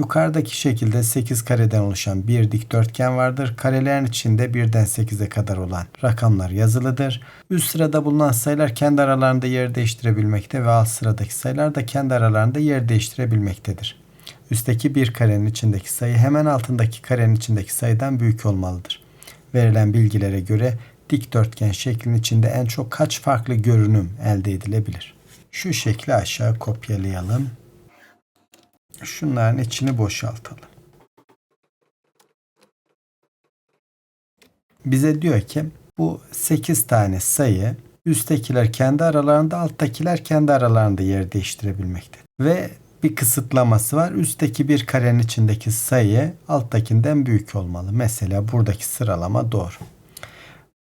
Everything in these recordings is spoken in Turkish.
Yukarıdaki şekilde 8 kareden oluşan bir dikdörtgen vardır. Karelerin içinde birden 8'e kadar olan rakamlar yazılıdır. Üst sırada bulunan sayılar kendi aralarında yer değiştirebilmekte ve alt sıradaki sayılar da kendi aralarında yer değiştirebilmektedir. Üstteki bir karenin içindeki sayı hemen altındaki karenin içindeki sayıdan büyük olmalıdır. Verilen bilgilere göre dikdörtgen şeklin içinde en çok kaç farklı görünüm elde edilebilir? Şu şekli aşağı kopyalayalım. Şunların içini boşaltalım. Bize diyor ki bu 8 tane sayı üsttekiler kendi aralarında alttakiler kendi aralarında yer değiştirebilmekte. Ve bir kısıtlaması var. Üstteki bir karenin içindeki sayı alttakinden büyük olmalı. Mesela buradaki sıralama doğru.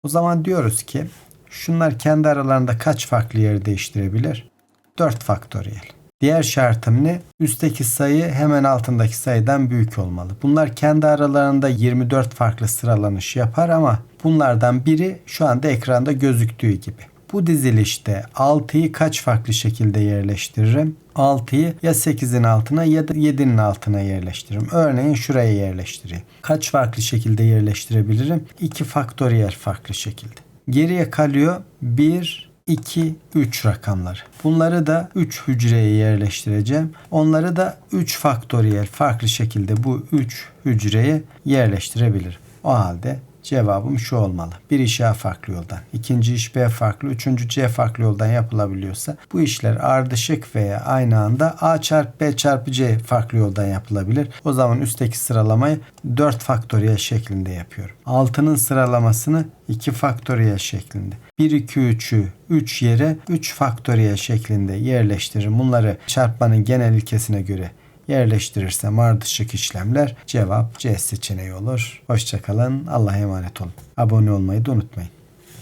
O zaman diyoruz ki şunlar kendi aralarında kaç farklı yer değiştirebilir? 4 faktöriyel. Diğer şartım ne? Üstteki sayı hemen altındaki sayıdan büyük olmalı. Bunlar kendi aralarında 24 farklı sıralanış yapar ama bunlardan biri şu anda ekranda gözüktüğü gibi. Bu dizilişte 6'yı kaç farklı şekilde yerleştiririm? 6'yı ya 8'in altına ya da 7'nin altına yerleştiririm. Örneğin şuraya yerleştireyim. Kaç farklı şekilde yerleştirebilirim? 2 faktöriyel farklı şekilde. Geriye kalıyor 1, 2, 3 rakamları. Bunları da 3 hücreye yerleştireceğim. Onları da 3 faktöriyel farklı şekilde bu 3 hücreye yerleştirebilirim. O halde cevabım şu olmalı. Bir iş A farklı yoldan, ikinci iş B farklı, üçüncü C farklı yoldan yapılabiliyorsa bu işler ardışık veya aynı anda A çarpı B çarpı C farklı yoldan yapılabilir. O zaman üstteki sıralamayı 4 faktöriyel şeklinde yapıyorum. 6'nın sıralamasını 2 faktöriyel şeklinde. 1, 2, 3'ü 3 yere 3 faktöriyel şeklinde yerleştiririm. Bunları çarpmanın genel ilkesine göre yerleştirirsem ardışık işlemler cevap C seçeneği olur. Hoşçakalın. Allah'a emanet olun. Abone olmayı da unutmayın.